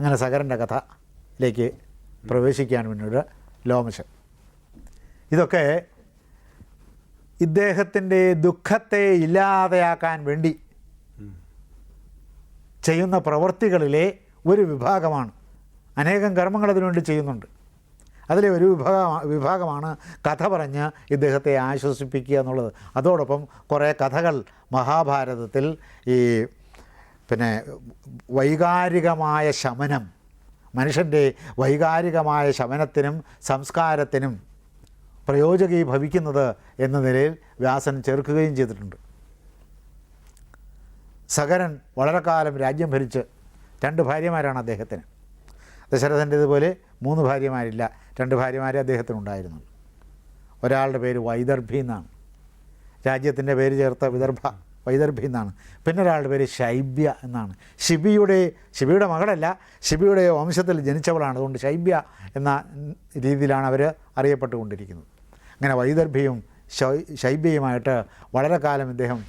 അങ്ങനെ സകരന്റെ കഥയിലേക്ക് പ്രവേശിക്കാൻ വേണ്ടിയിട്ട് ലോമശൻ ഇതൊക്കെ ഇദ്ദേഹത്തിന്റെ ദുഃഖത്തെ ഇല്ലാതെയാക്കാൻ വേണ്ടി ചെയ്യുന്ന പ്രവൃത്തികളിലെ ഒരു വിഭാഗമാണ്. അനേകം കർമ്മങ്ങൾ അതിനുവേണ്ടി ചെയ്യുന്നുണ്ട്. അതിലെ ഒരു വിഭാഗ വിഭാഗമാണ് കഥ പറഞ്ഞ് ഇദ്ദേഹത്തെ ആശ്വസിപ്പിക്കുക എന്നുള്ളത്. അതോടൊപ്പം കുറേ കഥകൾ മഹാഭാരതത്തിൽ ഈ പിന്നെ വൈകാരികമായ ശമനം മനുഷ്യന്റെ വൈകാരികമായ ശമനത്തിനും സംസ്കാരത്തിനും പ്രയോജകീ ഭവിക്കുന്നത് എന്ന നിലയിൽ വ്യാസൻ ചേർക്കുകയും ചെയ്തിട്ടുണ്ട്. സകരൻ വളരെ കാലം രാജ്യം ഭരിച്ച് രണ്ട് ഭാര്യമാരാണ് അദ്ദേഹത്തിന്. ദശരഥന്റെ ഇതുപോലെ മൂന്ന് ഭാര്യമാരില്ല രണ്ട് ഭാര്യമാരെ അദ്ദേഹത്തിനുണ്ടായിരുന്നു ഒരാളുടെ പേര് വൈദർഭി എന്നാണ്. രാജ്യത്തിന്റെ പേര് ചേർത്ത വിദർഭ. വൈദർഭി എന്നാണ്. പിന്നെ ഒരാളുടെ പേര് ശൈബ്യ എന്നാണ്. ശിബിയുടെ ശിബിയുടെ മകളല്ല ശിബിയുടെ വംശത്തിൽ ജനിച്ചവളാണ്. അതുകൊണ്ട് ശൈബ്യ എന്ന രീതിയിലാണ് അവർ അറിയപ്പെട്ടുകൊണ്ടിരിക്കുന്നത്. അങ്ങനെ വൈദർഭിയും ശൈബ്യയുമായിട്ട് വളരെ കാലം ഇദ്ദേഹം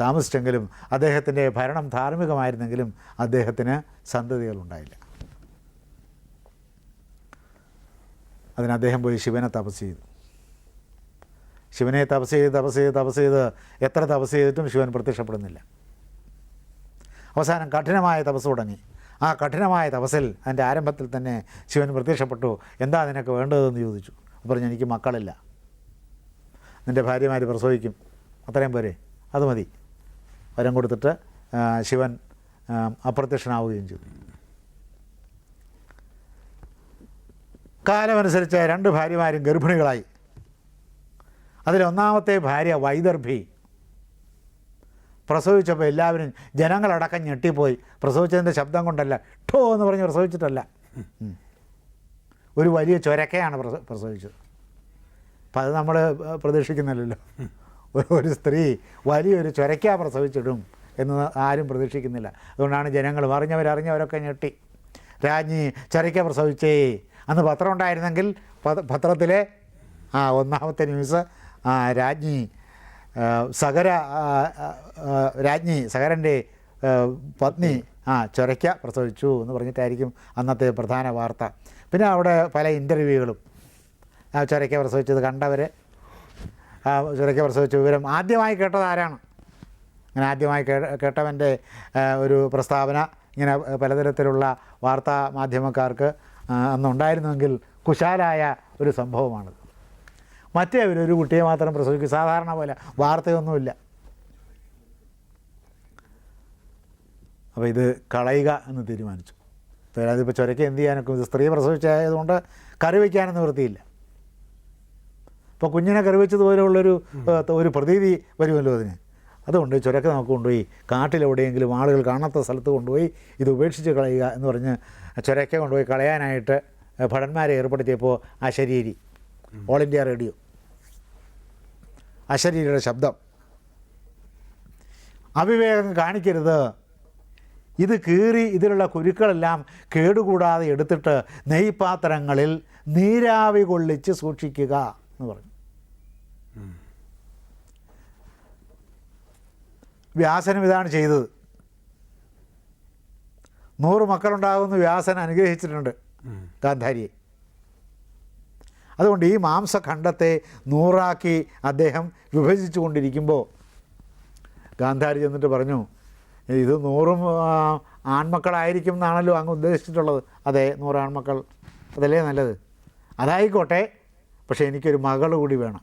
താമസിച്ചെങ്കിലും അദ്ദേഹത്തിന്റെ ഭരണം ധാർമ്മികമായിരുന്നെങ്കിലും അദ്ദേഹത്തിന് സന്തതികളുണ്ടായില്ല. അതിന് അദ്ദേഹം പോയി ശിവനെ തപസ് ചെയ്തു. ശിവനെ തപസ് ചെയ്ത് തപസ് ചെയ്ത് തപസ് ചെയ്ത് എത്ര തപസ് ചെയ്തിട്ടും ശിവൻ പ്രത്യക്ഷപ്പെടുന്നില്ല. അവസാനം കഠിനമായ തപസ് തുടങ്ങി. ആ കഠിനമായ തപസ്സിൽ അതിന്റെ ആരംഭത്തിൽ തന്നെ ശിവൻ പ്രത്യക്ഷപ്പെട്ടു. എന്താ നിനക്ക് വേണ്ടതെന്ന് ചോദിച്ചു. പറഞ്ഞു എനിക്ക് മക്കളില്ല. നിന്റെ ഭാര്യമാർ പ്രസവിക്കും. അത്രയും പോരെ. അത് മതി. വരം കൊടുത്തിട്ട് ശിവൻ അപ്രത്യക്ഷനാവുകയും ചെയ്തു. കാലമനുസരിച്ച് രണ്ട് ഭാര്യമാരും ഗർഭിണികളായി. അതിലൊന്നാമത്തെ ഭാര്യ വൈദർഭി പ്രസവിച്ചപ്പോൾ എല്ലാവരും ജനങ്ങളടക്കം ഞെട്ടിപ്പോയി. പ്രസവിച്ചതിന്റെ ശബ്ദം കൊണ്ടല്ല ഠോ എന്ന് പറഞ്ഞ് പ്രസവിച്ചിട്ടല്ല. ഒരു വലിയ ചൊരക്കയാണ് പ്രസ- പ്രസവിച്ചത്. അപ്പം അത് നമ്മൾ പ്രതീക്ഷിക്കുന്നില്ലല്ലോ. ഒരു സ്ത്രീ വലിയൊരു ചൊരക്ക പ്രസവിച്ചിടും എന്ന് ആരും പ്രതീക്ഷിക്കുന്നില്ല. അതുകൊണ്ടാണ് ജനങ്ങൾ അറിഞ്ഞവരറിഞ്ഞവരൊക്കെ ഞെട്ടി. രാജ്ഞി ചൊരക്ക പ്രസവിച്ചേ അന്ന് പത്രം ഉണ്ടായിരുന്നെങ്കിൽ പത്രത്തിലെ ആ ഒന്നാമത്തെ ന്യൂസ് രാജ്ഞി സകര രാജ്ഞി സകരന്റെ പത്നി ആ ചൊരയ്ക്ക പ്രസവിച്ചു എന്ന് പറഞ്ഞിട്ടായിരിക്കും അന്നത്തെ പ്രധാന വാർത്ത. പിന്നെ അവിടെ പല ഇന്റർവ്യൂകളും ആ ചൊരയ്ക്ക പ്രസവിച്ചത് കണ്ടവർ ചൊരയ്ക്ക പ്രസവിച്ച വിവരം ആദ്യമായി കേട്ടത് ആരാണ്? അങ്ങനെ ആദ്യമായി കേട്ടവന്റെ ഒരു പ്രസ്താവന ഇങ്ങനെ പലതരത്തിലുള്ള വാർത്താ മാധ്യമക്കാർക്ക് അന്നുണ്ടായിരുന്നുവെങ്കിൽ കുശാലായ ഒരു സംഭവമാണത്. മറ്റേ അവരൊരു കുട്ടിയെ മാത്രം പ്രസവിക്കും. സാധാരണ പോലെ വാർത്തയൊന്നുമില്ല. അപ്പോൾ ഇത് കളയുക എന്ന് തീരുമാനിച്ചു. അപ്പോൾ അതിപ്പോൾ ചുരക്ക് എന്ത് ചെയ്യാനൊക്കെ ഇത് സ്ത്രീ പ്രസവിച്ചായതുകൊണ്ട് കറി വയ്ക്കാനൊന്നും നിവൃത്തിയില്ല. ഇപ്പോൾ കുഞ്ഞിനെ കറി വെച്ചതുപോലെയുള്ളൊരു ഒരു പ്രതീതി വരുമല്ലോ അതിന്. അതുകൊണ്ട് ചുരക്ക് നമുക്ക് കൊണ്ടുപോയി കാട്ടിലെവിടെയെങ്കിലും ആളുകൾ കാണാത്ത സ്ഥലത്ത് കൊണ്ടുപോയി ഇത് ഉപേക്ഷിച്ച് കളയുക എന്ന് പറഞ്ഞ് ചുരക്കെ കൊണ്ടുപോയി കളയാനായിട്ട് ഭടന്മാരെ ഏർപ്പെടുത്തിയപ്പോൾ അശരീരി ഓൾ ഇന്ത്യ റേഡിയോ അശരീരിയുടെ ശബ്ദം. അവിവേകം കാണിക്കരുത്. ഇത് കീറി ഇതിലുള്ള കുരുക്കളെല്ലാം കേടുകൂടാതെ എടുത്തിട്ട് നെയ്പാത്രങ്ങളിൽ നീരാവി കൊള്ളിച്ച് സൂക്ഷിക്കുക എന്ന് പറഞ്ഞു. വ്യാസനും ഇതാണ് ചെയ്തത്. നൂറ് മക്കളുണ്ടാകുമെന്ന് വ്യാസൻ അനുഗ്രഹിച്ചിട്ടുണ്ട് ഗാന്ധാരിയെ. അതുകൊണ്ട് ഈ മാംസഖണ്ഡത്തെ നൂറാക്കി അദ്ദേഹം വിഭജിച്ചു കൊണ്ടിരിക്കുമ്പോൾ ഗാന്ധാരി ചെന്നിട്ട് പറഞ്ഞു ഇത് നൂറും ആൺമക്കളായിരിക്കും എന്നാണല്ലോ അങ്ങ് ഉദ്ദേശിച്ചിട്ടുള്ളത്. അതെ നൂറ് ആൺമക്കൾ. അതല്ലേ നല്ലത്? അതായിക്കോട്ടെ പക്ഷേ എനിക്കൊരു മകൾ കൂടി വേണം.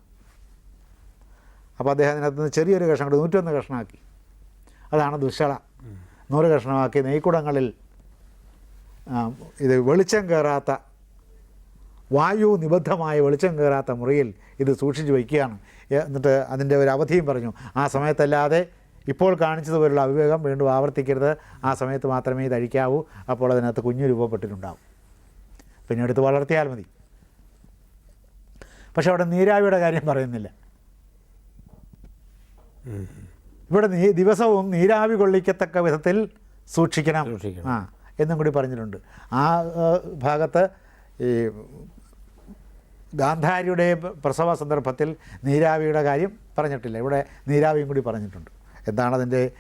അപ്പോൾ അദ്ദേഹം അതിനകത്ത് നിന്ന് ചെറിയൊരു കഷ്ണം കൂടി നൂറ്റൊന്ന് കഷ്ണമാക്കി. അതാണ് ദുശ്ശള. നൂറ് കഷ്ണമാക്കി നെയ്ക്കുടങ്ങളിൽ ഇത് വെളിച്ചം കയറാത്ത വായു നിബദ്ധമായ വെളിച്ചം കയറാത്ത മുറിയിൽ ഇത് സൂക്ഷിച്ചു വയ്ക്കുകയാണ്. എന്നിട്ട് അതിന്റെ ഒരു അവധിയും പറഞ്ഞു. ആ സമയത്തല്ലാതെ ഇപ്പോൾ കാണിച്ചതുപോലുള്ള അവിവേകം വീണ്ടും ആവർത്തിക്കരുത്. ആ സമയത്ത് മാത്രമേ ഇത് അഴിക്കാവൂ. അപ്പോൾ അതിനകത്ത് കുഞ്ഞു രൂപപ്പെട്ടിട്ടുണ്ടാവും. പിന്നെ എടുത്ത് വളർത്തിയാൽ മതി. പക്ഷെ അവിടെ നീരാവിയുടെ കാര്യം പറയുന്നില്ല. ഇവിടെ നീ ദിവസവും നീരാവി കൊള്ളിക്കത്തക്ക വിധത്തിൽ സൂക്ഷിക്കണം. ആ എന്നും കൂടി പറഞ്ഞിട്ടുണ്ട്. ആ, ഭാഗത്ത് ഈ ഗാന്ധാരിയുടെ പ്രസവ സന്ദർഭത്തിൽ നീരാവിയുടെ കാര്യം പറഞ്ഞിട്ടില്ല. ഇവിടെ നീരാവിയും കൂടി പറഞ്ഞിട്ടുണ്ട്. എന്താണതിന്റെ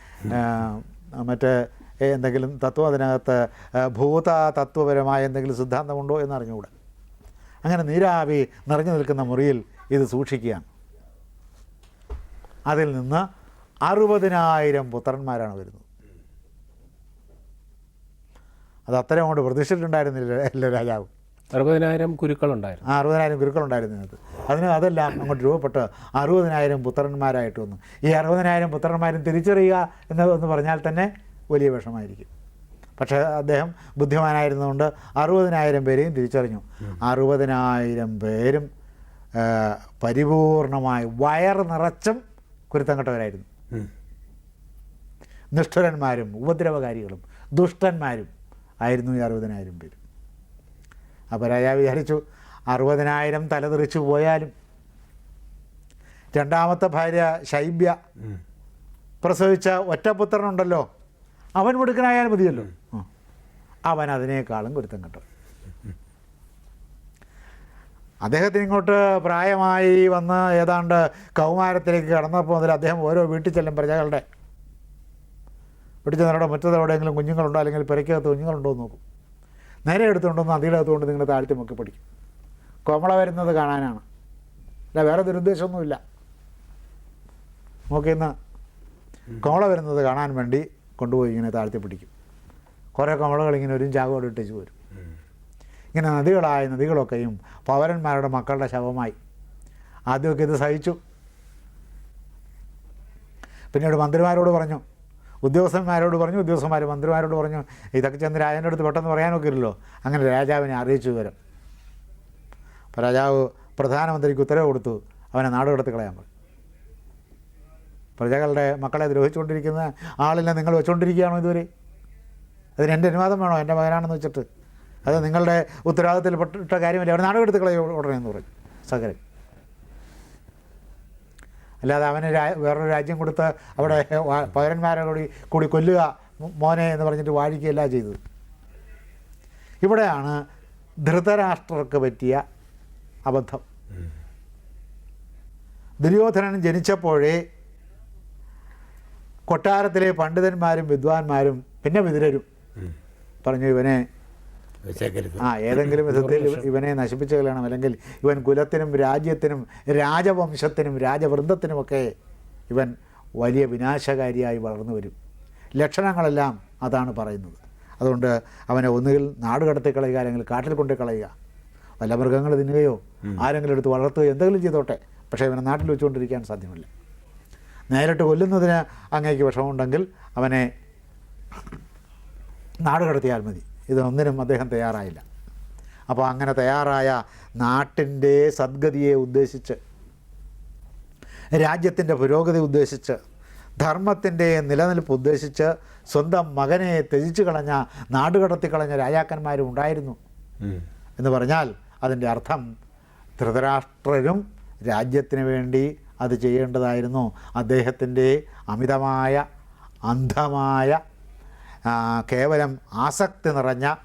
മറ്റേ എന്തെങ്കിലും തത്വം അതിനകത്ത് ഭൂത തത്വപരമായ എന്തെങ്കിലും സിദ്ധാന്തമുണ്ടോ എന്ന് അറിഞ്ഞുകൂടെ അങ്ങനെ നീരാവി നിറഞ്ഞു നിൽക്കുന്ന മുറിയിൽ ഇത് സൂക്ഷിക്കുകയാണ്. അതിൽ നിന്ന് അറുപതിനായിരം പുത്രന്മാരാണ് വരുന്നത്. അത് അത്രയും കൊണ്ട് പ്രതീക്ഷിച്ചിട്ടുണ്ടായിരുന്നില്ല എല്ലാ രാജാവ്. അറുപതിനായിരം കുരുക്കളുണ്ടായിരുന്നു ആ അറുപതിനായിരം ഗുരുക്കളുണ്ടായിരുന്നു ഇതിനകത്ത്. അതിന് അതെല്ലാം അങ്ങോട്ട് രൂപപ്പെട്ട് അറുപതിനായിരം പുത്രന്മാരായിട്ട് വന്നു. ഈ അറുപതിനായിരം പുത്രന്മാരും തിരിച്ചറിയുക എന്ന് എന്ന് പറഞ്ഞാൽ തന്നെ വലിയ വിഷമായിരിക്കും പക്ഷേ അദ്ദേഹം ബുദ്ധിമാനായിരുന്നുകൊണ്ട് അറുപതിനായിരം പേരെയും തിരിച്ചറിഞ്ഞു. അറുപതിനായിരം പേരും പരിപൂർണമായി വയർ നിറച്ചും കുരുത്തം കെട്ടവരായിരുന്നു നിഷ്ഠുരന്മാരും ഉപദ്രവകാരികളും ദുഷ്ടന്മാരും ആയിരുന്നു ഈ അറുപതിനായിരം പേര്. അപ്പോൾ രാജാവ് വിചാരിച്ചു. അറുപതിനായിരം തലതെറിച്ചു പോയാലും. രണ്ടാമത്തെ ഭാര്യ ശൈബ്യ. പ്രസവിച്ച ഒറ്റപുത്രനുണ്ടല്ലോ. അവൻ മിടുക്കനായാൽ മതിയല്ലോ. അവൻ അതിനേക്കാളും കുരുത്തം കിട്ടും അദ്ദേഹത്തിന് ഇങ്ങോട്ട് പ്രായമായി വന്ന് ഏതാണ്ട് കൗമാരത്തിലേക്ക് കടന്നപ്പോൾ മുതൽ അദ്ദേഹം ഓരോ വീട്ടിൽ ചെല്ലും പ്രജകളുടെ. വീട്ടിൽ ചെന്നവരുടെ മുറ്റത്ത് എവിടെയെങ്കിലും കുഞ്ഞുങ്ങളുണ്ടോ? അല്ലെങ്കിൽ പെരയ്ക്കകത്ത് കുഞ്ഞുങ്ങളുണ്ടോ എന്ന് നോക്കും. നേരെ എടുത്തുകൊണ്ടൊന്ന് നദിയുടെ അകത്തുകൊണ്ട് നിങ്ങൾ താഴ്ത്തി മുക്കി പിടിക്കും. കോമള വരുന്നത് കാണാനാണ്. അല്ല വേറെ ദുരുദ്ദേശമൊന്നുമില്ല. നോക്കിന്ന് കോമള വരുന്നത് കാണാൻ വേണ്ടി കൊണ്ടുപോയി ഇങ്ങനെ താഴ്ത്തി പിടിക്കും. കുറേ കോമളകൾ ഇങ്ങനെ ഒരു ചാകോട് ഇട്ടേച്ച് വരും ഇങ്ങനെ നദികളായ നദികളൊക്കെയും പൗരന്മാരുടെ മക്കളുടെ ശവമായി. ആദ്യമൊക്കെ ഇത് സഹിച്ചു. പിന്നീട് മന്ത്രിമാരോട് പറഞ്ഞു ഉദ്യോഗസ്ഥന്മാരോട് പറഞ്ഞു ഉദ്യോഗസ്ഥന്മാർ മന്ത്രിമാരോട് പറഞ്ഞു ഇതൊക്കെ ചെന്ന് രാജാവിന്റെ അടുത്ത് പെട്ടെന്ന് പറയാനൊക്കെ ഇല്ലല്ലോ. അങ്ങനെ രാജാവിനെ അറിയിച്ചു വരും അപ്പോൾ രാജാവ് പ്രധാനമന്ത്രിക്ക് ഉത്തരവ് കൊടുത്തു അവനെ നാട് കടത്തി കളയാൻ പറഞ്ഞു പ്രജകളുടെ മക്കളെ ദ്രോഹിച്ചുകൊണ്ടിരിക്കുന്ന ആളിനെ നിങ്ങൾ വെച്ചുകൊണ്ടിരിക്കുകയാണോ ഇതുവരെ? അതിന് എന്റെ അനുവാദം വേണോ? എന്റെ മകനാണെന്ന് വെച്ചിട്ട്. അത് നിങ്ങളുടെ ഉത്തരവാദിത്തത്തിൽ പെട്ടിട്ട കാര്യമില്ല? അവർ നാടുകടത്ത് കടത്തി കളയും ഉടനെ എന്ന് പറഞ്ഞു സകരൻ അല്ലാതെ അവന് രാ വേറൊരു രാജ്യം കൊടുത്ത് അവിടെ പൗരന്മാരെ കൂടി കൂടി കൊല്ലുക മോനെ എന്ന് പറഞ്ഞിട്ട് വാഴിക്കുകയല്ല ചെയ്തത്. ഇവിടെയാണ് ധൃതരാഷ്ട്രർക്ക് പറ്റിയ അബദ്ധം. ദുര്യോധനൻ ജനിച്ചപ്പോഴേ കൊട്ടാരത്തിലെ പണ്ഡിതന്മാരും വിദ്വാൻമാരും പിന്നെ വിതിരരും. പറഞ്ഞു ഇവനെ ആ ഏതെങ്കിലും വിധത്തിൽ ഇവനെ നശിപ്പിച്ചു കളയണം. അല്ലെങ്കിൽ ഇവൻ കുലത്തിനും രാജ്യത്തിനും രാജവംശത്തിനും രാജവൃന്ദത്തിനുമൊക്കെ ഇവൻ വലിയ വിനാശകാരിയായി വളർന്നു വരും. ലക്ഷണങ്ങളെല്ലാം അതാണ് പറയുന്നത്. അതുകൊണ്ട് അവനെ ഒന്നുകിൽ നാട് കടത്തി കളയുക അല്ലെങ്കിൽ കാട്ടിൽ കൊണ്ടു കളയുക. വല്ല മൃഗങ്ങൾ തിന്നുകയോ ആരെങ്കിലും എടുത്ത് വളർത്തുകയോ എന്തെങ്കിലും ചെയ്തോട്ടെ. പക്ഷേ ഇവനെ നാട്ടിൽ വെച്ചുകൊണ്ടിരിക്കാൻ സാധ്യമല്ല. നേരിട്ട് കൊല്ലുന്നതിന് അങ്ങേക്ക് വിഷമമുണ്ടെങ്കിൽ അവനെ നാട് കടത്തിയാൽ മതി. ഇതൊന്നിനും അദ്ദേഹം തയ്യാറായില്ല. അപ്പോൾ അങ്ങനെ തയ്യാറായ നാട്ടിന്റെ സദ്ഗതിയെ ഉദ്ദേശിച്ച് രാജ്യത്തിന്റെ പുരോഗതി ഉദ്ദേശിച്ച് ധർമ്മത്തിന്റെ നിലനിൽപ്പ് ഉദ്ദേശിച്ച് സ്വന്തം മകനെ ത്യജിച്ചു കളഞ്ഞ നാടുകടത്തി കളഞ്ഞ രാജാക്കന്മാരും ഉണ്ടായിരുന്നു. എന്ന് പറഞ്ഞാൽ അതിന്റെ അർത്ഥം ധൃതരാഷ്ട്രരും രാജ്യത്തിന് വേണ്ടി അത് ചെയ്യേണ്ടതായിരുന്നു. അദ്ദേഹത്തിന്റെ അമിതമായ അന്ധമായ കേവലം ആസക്തി നിറഞ്ഞ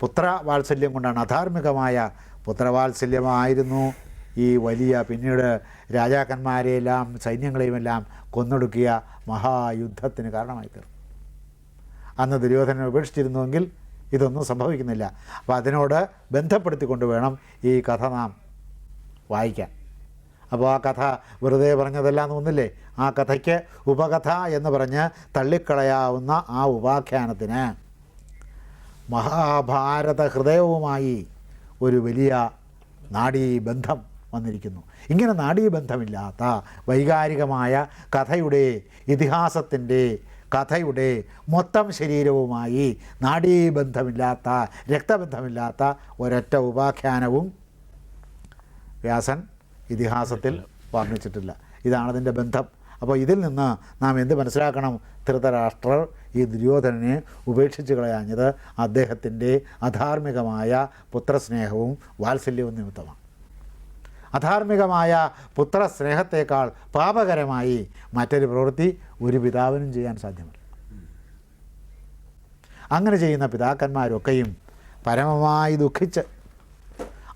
പുത്രവാത്സല്യം കൊണ്ടാണ് അധാർമികമായ പുത്രവാത്സല്യമായിരുന്നു ഈ വലിയ പിന്നീട് രാജാക്കന്മാരെയെല്ലാം സൈന്യങ്ങളെയുമെല്ലാം കൊന്നൊടുക്കിയ മഹായുദ്ധത്തിന് കാരണമായി തീർന്നു അന്ന് ദുര്യോധനനെ ഉപേക്ഷിച്ചിരുന്നുവെങ്കിൽ ഇതൊന്നും സംഭവിക്കുന്നില്ല. അപ്പോൾ അതിനോട് ബന്ധപ്പെടുത്തിക്കൊണ്ട് വേണം ഈ കഥ നാം വായിക്കാൻ. അപ്പോൾ ആ കഥ വെറുതെ പറഞ്ഞതല്ല തോന്നില്ലേ ആ കഥയ്ക്ക് ഉപകഥ എന്ന് പറഞ്ഞ് തള്ളിക്കളയാവുന്ന ആ ഉപാഖ്യാനത്തിന് മഹാഭാരത ഹൃദയവുമായി ഒരു വലിയ നാഡീബന്ധം വന്നിരിക്കുന്നു. ഇങ്ങനെ നാഡീബന്ധമില്ലാത്ത വൈകാരികമായ കഥയുടെ ഇതിഹാസത്തിന്റെ കഥയുടെ മൊത്തം ശരീരവുമായി നാഡീബന്ധമില്ലാത്ത രക്തബന്ധമില്ലാത്ത ഒരൊറ്റ ഉപാഖ്യാനവും വ്യാസൻ ഇതിഹാസത്തിൽ വർണിച്ചിട്ടില്ല. ഇതാണതിന്റെ ബന്ധം. അപ്പോൾ ഇതിൽ നിന്ന് നാം എന്ത് മനസ്സിലാക്കണം? ധൃതരാഷ്ട്രർ ഈ ദുര്യോധനനെ ഉപേക്ഷിച്ച് കളയാഞ്ഞത് അദ്ദേഹത്തിന്റെ അധാർമികമായ പുത്രസ്നേഹവും വാത്സല്യവും നിമിത്തമാണ്. അധാർമികമായ പുത്രസ്നേഹത്തേക്കാൾ പാപകരമായി മറ്റൊരു പ്രവൃത്തി ഒരു പിതാവിനും ചെയ്യാൻ സാധ്യമല്ല. അങ്ങനെ ചെയ്യുന്ന പിതാക്കന്മാരൊക്കെയും പരമമായി ദുഃഖിച്ച്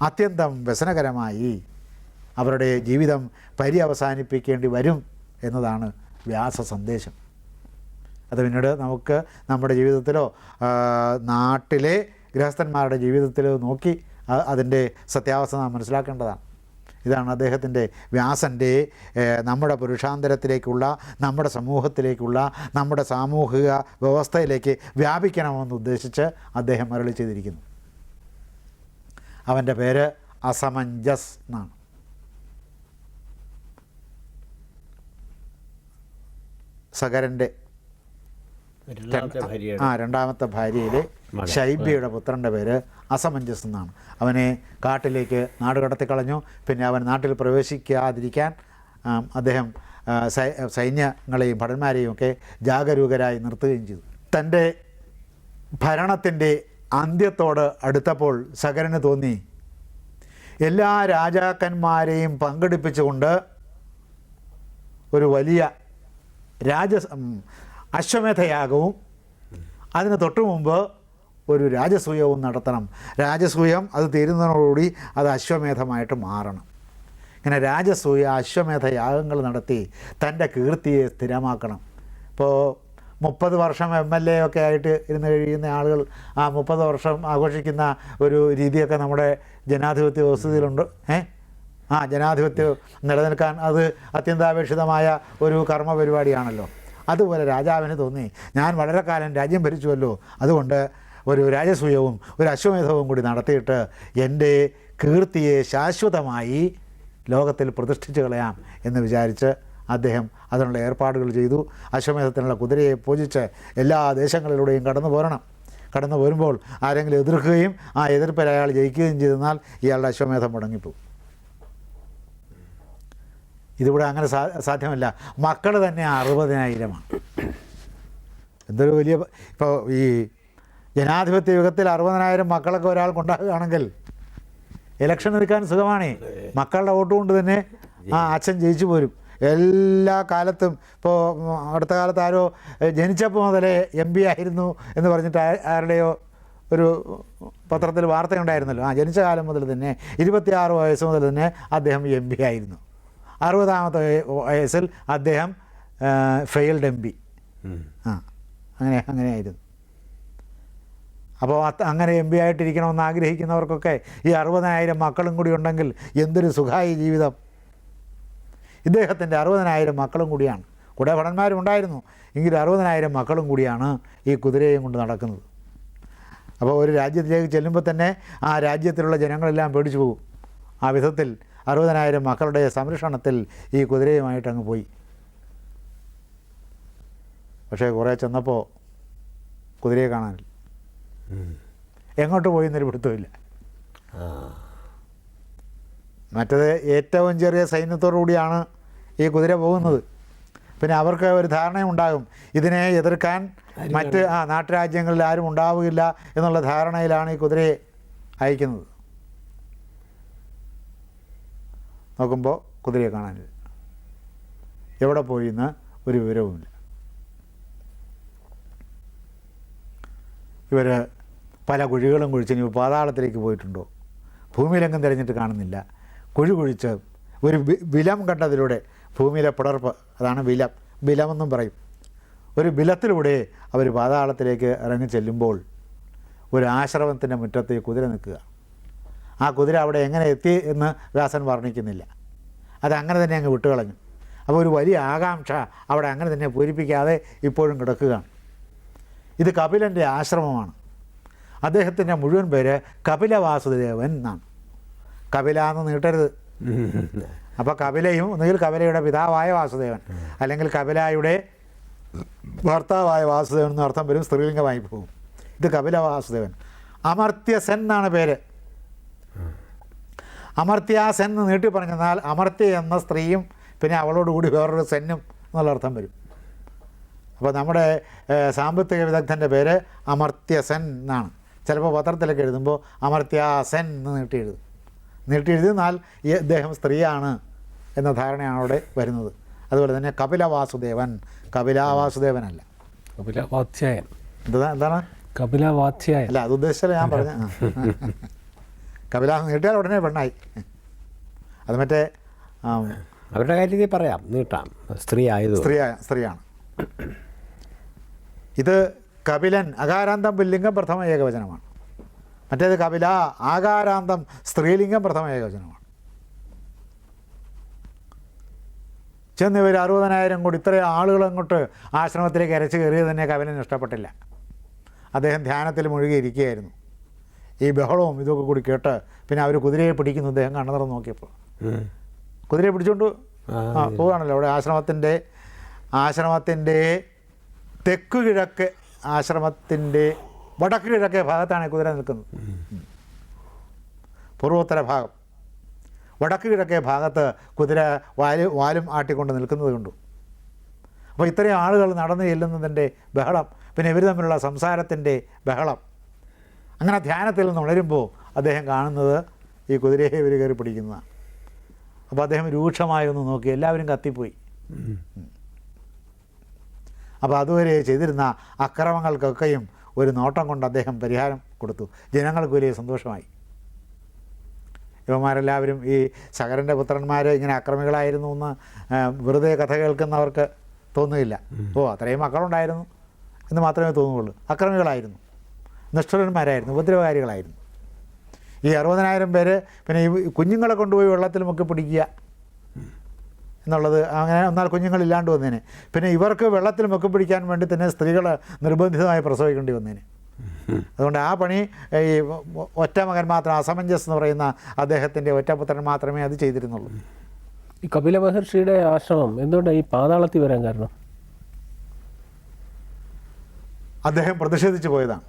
അത്യന്തം വ്യസനകരമായി അവരുടെ ജീവിതം പര്യവസാനിപ്പിക്കേണ്ടി വരും എന്നതാണ് വ്യാസ സന്ദേശം. അത് പിന്നീട് നമുക്ക് നമ്മുടെ ജീവിതത്തിലോ നാട്ടിലെ ഗൃഹസ്ഥന്മാരുടെ ജീവിതത്തിലോ നോക്കി അതിന്റെ സത്യാവസ്ഥ നാം മനസ്സിലാക്കേണ്ടതാണ്. ഇതാണ് അദ്ദേഹത്തിന്റെ വ്യാസന്റെ നമ്മുടെ പുരുഷാന്തരത്തിലേക്കുള്ള നമ്മുടെ സമൂഹത്തിലേക്കുള്ള നമ്മുടെ സാമൂഹിക വ്യവസ്ഥയിലേക്ക് വ്യാപിക്കണമെന്ന് ഉദ്ദേശിച്ച് അദ്ദേഹം മരളി ചെയ്തിരിക്കുന്നു. അവന്റെ പേര് അസമഞ്ജസ് എന്നാണ്. സകരന്റെ ആ രണ്ടാമത്തെ ഭാര്യയിലെ ഷൈബിയുടെ പുത്രന്റെ പുത്രന്റെ പേര് അസമഞ്ജസ് എന്നാണ്. അവനെ കാട്ടിലേക്ക് നാട് കടത്തിക്കളഞ്ഞു പിന്നെ അവൻ നാട്ടിൽ പ്രവേശിക്കാതിരിക്കാൻ അദ്ദേഹം സൈന്യങ്ങളെയും ഭടന്മാരെയും ഒക്കെ ജാഗരൂകരായി നിർത്തുകയും ചെയ്തു. തന്റെ ഭരണത്തിന്റെ അന്ത്യത്തോട് അടുത്തപ്പോൾ സകരന് തോന്നി എല്ലാ രാജാക്കന്മാരെയും പങ്കെടുപ്പിച്ചുകൊണ്ട് ഒരു വലിയ രാജ അശ്വമേധയാഗവും. അതിന് തൊട്ടു മുമ്പ് ഒരു രാജസൂയവും നടത്തണം. രാജസൂയം അത് തീരുന്നതോടുകൂടി അത് അശ്വമേധമായിട്ട് മാറണം. ഇങ്ങനെ രാജസൂയ അശ്വമേധ യാഗങ്ങൾ നടത്തി തന്റെ കീർത്തിയെ സ്ഥിരമാക്കണം. ഇപ്പോൾ മുപ്പത് വർഷം എം എൽ എ ഒക്കെ ആയിട്ട് ഇരുന്ന് കഴിയുന്ന ആളുകൾ ആ മുപ്പത് വർഷം ആഘോഷിക്കുന്ന ഒരു രീതിയൊക്കെ നമ്മുടെ ജനാധിപത്യ വ്യവസ്ഥയിലുണ്ട് ഏ? ആ ജനാധിപത്യം നിലനിൽക്കാൻ അത് അത്യന്താപേക്ഷിതമായ ഒരു കർമ്മ പരിപാടിയാണല്ലോ അതുപോലെ രാജാവിന് തോന്നി. ഞാൻ വളരെ കാലം രാജ്യം ഭരിച്ചുവല്ലോ. അതുകൊണ്ട് ഒരു രാജസൂയവും ഒരു അശ്വമേധവും കൂടി നടത്തിയിട്ട് എന്റെ കീർത്തിയെ ശാശ്വതമായി ലോകത്തിൽ പ്രതിഷ്ഠിച്ചു കളയാം എന്ന് വിചാരിച്ച് അദ്ദേഹം അതിനുള്ള ഏർപ്പാടുകൾ ചെയ്തു. അശ്വമേധത്തിനുള്ള കുതിരയെ പൂജിച്ച് എല്ലാ ദേശങ്ങളിലൂടെയും കടന്നു പോരണം. കടന്നു പോരുമ്പോൾ ആരെങ്കിലും എതിർക്കുകയും ആ എതിർപ്പിൽ അയാൾ ജയിക്കുകയും ചെയ്തെന്നാൽ ഇയാളുടെ അശ്വമേധം മുടങ്ങിപ്പോവും ഇതിവിടെ അങ്ങനെ സാധ്യമല്ല. മക്കൾ തന്നെ അറുപതിനായിരമാണ്. എന്തൊരു വലിയ ഇപ്പോൾ ഈ ജനാധിപത്യ യുഗത്തിൽ അറുപതിനായിരം മക്കളൊക്കെ ഒരാൾക്കുണ്ടാകുകയാണെങ്കിൽ ഇലക്ഷൻ എടുക്കാൻ സുഖമാണേ. മക്കളുടെ വോട്ട് കൊണ്ട് തന്നെ ആ അച്ഛൻ ജയിച്ചു പോരും. എല്ലാ കാലത്തും ഇപ്പോൾ അടുത്ത കാലത്ത് ആരോ ജനിച്ചപ്പോൾ മുതലേ എം പി ആയിരുന്നു എന്ന് പറഞ്ഞിട്ട് ആരുടെയോ ഒരു പത്രത്തിൽ വാർത്തയുണ്ടായിരുന്നല്ലോ ആ ജനിച്ച കാലം മുതൽ തന്നെ ഇരുപത്തിയാറ് വയസ്സ് മുതൽ തന്നെ അദ്ദേഹം എം പി ആയിരുന്നു. അറുപതാമത്തെ വയ- വയസ്സിൽ അദ്ദേഹം ഫെയിൽഡ് എം പി. ആ അങ്ങനെ അങ്ങനെയായിരുന്നു. അപ്പോൾ അത് അങ്ങനെ എം പി ആയിട്ടിരിക്കണമെന്ന് ആഗ്രഹിക്കുന്നവർക്കൊക്കെ ഈ അറുപതിനായിരം മക്കളും കൂടി ഉണ്ടെങ്കിൽ എന്തൊരു സുഖായി ജീവിതം. ഇദ്ദേഹത്തിന്റെ അറുപതിനായിരം മക്കളും കൂടിയാണ്. കൂടെ ഭടന്മാരും ഉണ്ടായിരുന്നു. എങ്കിലും അറുപതിനായിരം മക്കളും കൂടിയാണ് ഈ കുതിരയും കൊണ്ട് നടക്കുന്നത്. അപ്പോൾ ഒരു രാജ്യത്തിലേക്ക് ചെല്ലുമ്പോൾ തന്നെ ആ രാജ്യത്തിലുള്ള ജനങ്ങളെല്ലാം പേടിച്ചു പോകും. ആ വിധത്തിൽ അറുപതിനായിരം മക്കളുടെ സംരക്ഷണത്തിൽ ഈ കുതിരയുമായിട്ട് അങ്ങ് പോയി. പക്ഷേ കുറേ ചെന്നപ്പോൾ കുതിരയെ കാണാനില്ല എങ്ങോട്ട് പോയി എന്നൊരു പിടുത്തമില്ല. മറ്റത് ഏറ്റവും ചെറിയ സൈന്യത്തോടു കൂടിയാണ് ഈ കുതിര പോകുന്നത്. പിന്നെ അവർക്ക് ഒരു ധാരണയുണ്ടാകും ഇതിനെ എതിർക്കാൻ മറ്റ് ആ നാട്ടുരാജ്യങ്ങളിൽ ആരും ഉണ്ടാവുകയില്ല എന്നുള്ള ധാരണയിലാണ് ഈ കുതിരയെ അയക്കുന്നത്. നോക്കുമ്പോൾ കുതിരയെ കാണാനില്ല. എവിടെ പോയി എന്ന് ഒരു വിവരവുമില്ല. ഇവർ പല കുഴികളും കുഴിച്ച് ഇനി പാതാളത്തിലേക്ക് പോയിട്ടുണ്ടോ? ഭൂമിയിലെങ്ങും തിരഞ്ഞിട്ട് കാണുന്നില്ല. കുഴി കുഴിച്ച് ഒരു വിലം കണ്ടതിലൂടെ ഭൂമിയിലെ പിളർപ്പ് അതാണ് വിലം. ബിലമെന്നും പറയും. ഒരു ബിലത്തിലൂടെ അവർ പാതാളത്തിലേക്ക് ഇറങ്ങി ചെല്ലുമ്പോൾ ഒരു ആശ്രമത്തിന്റെ മുറ്റത്ത് കുതിര നിൽക്കുക. ആ കുതിര അവിടെ എങ്ങനെ എത്തി എന്ന് വ്യാസൻ വർണിക്കുന്നില്ല. അത് അങ്ങനെ തന്നെ അങ്ങ് വിട്ടുകളഞ്ഞു. അപ്പോൾ ഒരു വലിയ ആകാംക്ഷ അവിടെ അങ്ങനെ തന്നെ പൂരിപ്പിക്കാതെ ഇപ്പോഴും കിടക്കുകയാണ്. ഇത് കപിലന്റെ ആശ്രമമാണ്. അദ്ദേഹത്തിന്റെ മുഴുവൻ പേര് കപില വാസുദേവൻ എന്നാണ്. കപില എന്ന് നീട്ടരുത്. അപ്പോൾ കപിലയും ഒന്നുകിൽ കപിലയുടെ പിതാവായ വാസുദേവൻ അല്ലെങ്കിൽ കപിലായുടെ ഭർത്താവായ വാസുദേവൻ എന്നർത്ഥം അർത്ഥം വരും സ്ത്രീലിംഗമായി പോകും. ഇത് കപില വാസുദേവൻ അമർത്യസൻ എന്നാണ് പേര്. അമർത്യാസൻ എന്ന് നീട്ടി പറഞ്ഞാൽ അമർത്യ എന്ന സ്ത്രീയും പിന്നെ അവളോട് കൂടി വേറൊരു സെന്നും എന്നുള്ള അർത്ഥം വരും. അപ്പോൾ നമ്മുടെ സാമ്പത്തിക വിദഗ്ധന്റെ പേര് അമർത്യസൻ എന്നാണ്. ചിലപ്പോൾ പത്രത്തിലൊക്കെ എഴുതുമ്പോൾ അമർത്യാസൻ എന്ന് നീട്ടി എഴുതും നീട്ടി എഴുതിയാൽ ഈ ഇദ്ദേഹം സ്ത്രീയാണ് എന്ന ധാരണയാണ് അവിടെ വരുന്നത്. അതുപോലെ തന്നെ കപില വാസുദേവൻ കപില വാസുദേവനല്ല. കപില വാധ്യായൻ എന്താ എന്താണ്? കപില വാധ്യായൻ അല്ല അത് ഉദ്ദേശിച്ചല്ല ഞാൻ പറഞ്ഞ കപില എന്ന് നീട്ടിയാൽ ഉടനെ പെണ്ണായി. അത് മറ്റേ അവരുടെ കാര്യത്തിൽ പറയാം നീട്ടാം. സ്ത്രീ ആയതുകൊണ്ട്. സ്ത്രീ സ്ത്രീയാണ്. ഇത് കപിലൻ അകാരാന്തം പുല്ലിംഗം പ്രഥമ ഏകവചനമാണ്. മറ്റേത് കപില ആകാരാന്തം സ്ത്രീലിംഗം പ്രഥമ ഏകവചനമാണ്. ചെന്ന് ഇവർ അറുപതിനായിരം കൂടി ഇത്രയും ആളുകൾ അങ്ങോട്ട് ആശ്രമത്തിലേക്ക് അരച്ച് കയറിയത് തന്നെ കപിലന് ഇഷ്ടപ്പെട്ടില്ല. അദ്ദേഹം ധ്യാനത്തിൽ മുഴുകിയിരിക്കുകയായിരുന്നു ഈ ബഹളവും ഇതൊക്കെ കൂടി കേട്ട് പിന്നെ അവർ കുതിരയെ പിടിക്കുന്നു. അദ്ദേഹം കണ്ണു നോക്കിയപ്പോൾ. കുതിരയെ പിടിച്ചുകൊണ്ട് പോവുകയാണല്ലോ. അവിടെ ആശ്രമത്തിന്റെ ആശ്രമത്തിന്റെ തെക്ക് കിഴക്ക് ആശ്രമത്തിന്റെ വടക്ക് കിഴക്കേ ഭാഗത്താണ് കുതിര നിൽക്കുന്നത്. പൂർവോത്തര ഭാഗം വടക്ക് കിഴക്കേ ഭാഗത്ത് കുതിര വാൽ വാലും ആട്ടിക്കൊണ്ട് നിൽക്കുന്നത് കണ്ടു. അപ്പോൾ ഇത്രയും ആളുകൾ നടന്നു ചെല്ലുന്നതിന്റെ ബഹളം പിന്നെ ഇവർ തമ്മിലുള്ള സംസാരത്തിന്റെ ബഹളം അങ്ങനെ ധ്യാനത്തിൽ നിന്ന് ഉണരുമ്പോൾ അദ്ദേഹം കാണുന്നത് ഈ കുതിരയെ ഇവർ കയറി പിടിക്കുന്നതാണ്. അപ്പോൾ അദ്ദേഹം രൂക്ഷമായി ഒന്ന് നോക്കി എല്ലാവരും കത്തിപ്പോയി. അപ്പോൾ അതുവരെ ചെയ്തിരുന്ന അക്രമങ്ങൾക്കൊക്കെയും ഒരു നോട്ടം കൊണ്ട് അദ്ദേഹം പരിഹാരം കൊടുത്തു. ജനങ്ങൾക്ക് വലിയ സന്തോഷമായി. ഇവന്മാരെല്ലാവരും ഈ സകരന്റെ പുത്രന്മാർ ഇങ്ങനെ അക്രമികളായിരുന്നു എന്ന് വെറുതെ കഥ കേൾക്കുന്നവർക്ക് തോന്നുകയില്ല. ഓ അത്രയും മക്കളുണ്ടായിരുന്നു എന്ന് മാത്രമേ തോന്നുകയുള്ളൂ. അക്രമികളായിരുന്നു. നിഷ്ഠുരന്മാരായിരുന്നു ഉപദ്രവകാരികളായിരുന്നു. ഈ അറുപതിനായിരം പേര് പിന്നെ ഈ കുഞ്ഞുങ്ങളെ കൊണ്ടുപോയി വെള്ളത്തിൽ മുക്കി പിടിക്കുക എന്നുള്ളത് അങ്ങനെ എന്നാൽ കുഞ്ഞുങ്ങളില്ലാണ്ട് വന്നേനെ. പിന്നെ ഇവർക്ക് വെള്ളത്തിൽ മുക്കി പിടിക്കാൻ വേണ്ടി തന്നെ സ്ത്രീകൾ നിർബന്ധിതമായി പ്രസവിക്കേണ്ടി വന്നേനെ. അതുകൊണ്ട് ആ പണി ഈ ഒറ്റ മകൻ മാത്രം അസമഞ്ജസ് എന്ന് പറയുന്ന അദ്ദേഹത്തിന്റെ ഒറ്റപുത്രൻ മാത്രമേ അത് ചെയ്തിരുന്നുള്ളൂ. ഈ കപില മഹർഷിയുടെ ആശ്രമം എന്തുകൊണ്ടാണ് ഈ പാതാളത്തിൽ വരാൻ കാരണം? അദ്ദേഹം പ്രതിഷേധിച്ചു പോയതാണ്.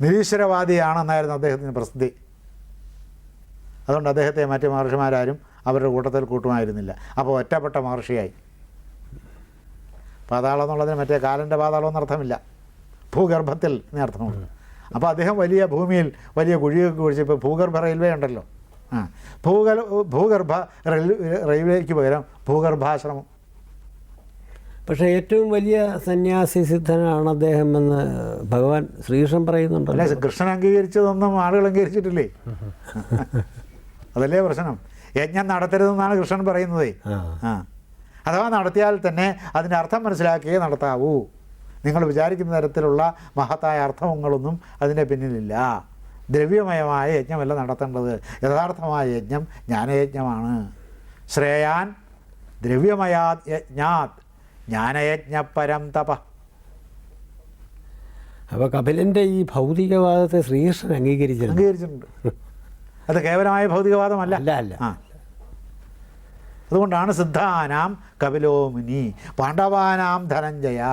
നിരീശ്വരവാദിയാണെന്നായിരുന്നു അദ്ദേഹത്തിന് പ്രസിദ്ധി. അതുകൊണ്ട് അദ്ദേഹത്തെ മറ്റ് മഹർഷിമാരാരും അവരുടെ കൂട്ടത്തിൽ കൂട്ടുമായിരുന്നില്ല. അപ്പോൾ ഒറ്റപ്പെട്ട മഹർഷിയായി. പാതാളം എന്നുള്ളതിന് മറ്റേ കാലന്റെ പാതാളം എന്നർത്ഥമില്ല ഭൂഗർഭത്തിൽ എന്നർത്ഥമുണ്ട് അപ്പോൾ അദ്ദേഹം വലിയ ഭൂമിയിൽ വലിയ കുഴിയൊക്കെ കുഴിച്ച് ഇപ്പോൾ ഭൂഗർഭ റെയിൽവേ ഉണ്ടല്ലോ. ആ. ഭൂഗർ ഭൂഗർഭ റെയിൽ റെയിൽവേക്ക് പകരം ഭൂഗർഭാശ്രമം പക്ഷേ ഏറ്റവും വലിയ സന്യാസി സിദ്ധനാണ് അദ്ദേഹം എന്ന് ഭഗവാൻ ശ്രീകൃഷ്ണൻ അല്ല പറയുന്നുണ്ടല്ലോ കൃഷ്ണൻ അംഗീകരിച്ചതൊന്നും ആളുകൾ അംഗീകരിച്ചിട്ടില്ലേ? അതല്ലേ പ്രശ്നം? യജ്ഞം നടത്തരുതെന്നാണ് കൃഷ്ണൻ പറയുന്നത്. ആ. ആ. അഥവാ നടത്തിയാൽ തന്നെ അതിന്റെ അർത്ഥം മനസ്സിലാക്കിയേ നടത്താവൂ. നിങ്ങൾ വിചാരിക്കുന്ന തരത്തിലുള്ള മഹത്തായ അർത്ഥങ്ങളൊന്നും അതിന്റെ പിന്നിലില്ല. ദ്രവ്യമയമായ യജ്ഞമല്ല നടത്തേണ്ടത്. യഥാർത്ഥമായ യജ്ഞം ജ്ഞാനയജ്ഞമാണ്. ശ്രേയാൻ ദ്രവ്യമയാ യജ്ഞാത് ജ്ഞാനയജ്ഞപരം തപ. അപ്പോൾ കപിലന്റെ ഈ ഭൗതികവാദത്തെ ശ്രീകൃഷ്ണൻ അംഗീകരിച്ചിരുന്നു. അംഗീകരിച്ചിട്ടുണ്ട്. അത് കേവലമായ ഭൗതികവാദമല്ല. അല്ല അല്ല. ആ. അതുകൊണ്ടാണ് സിദ്ധാനാം കപിലോ മുനി പാണ്ഡവാനാം ധനഞ്ജയ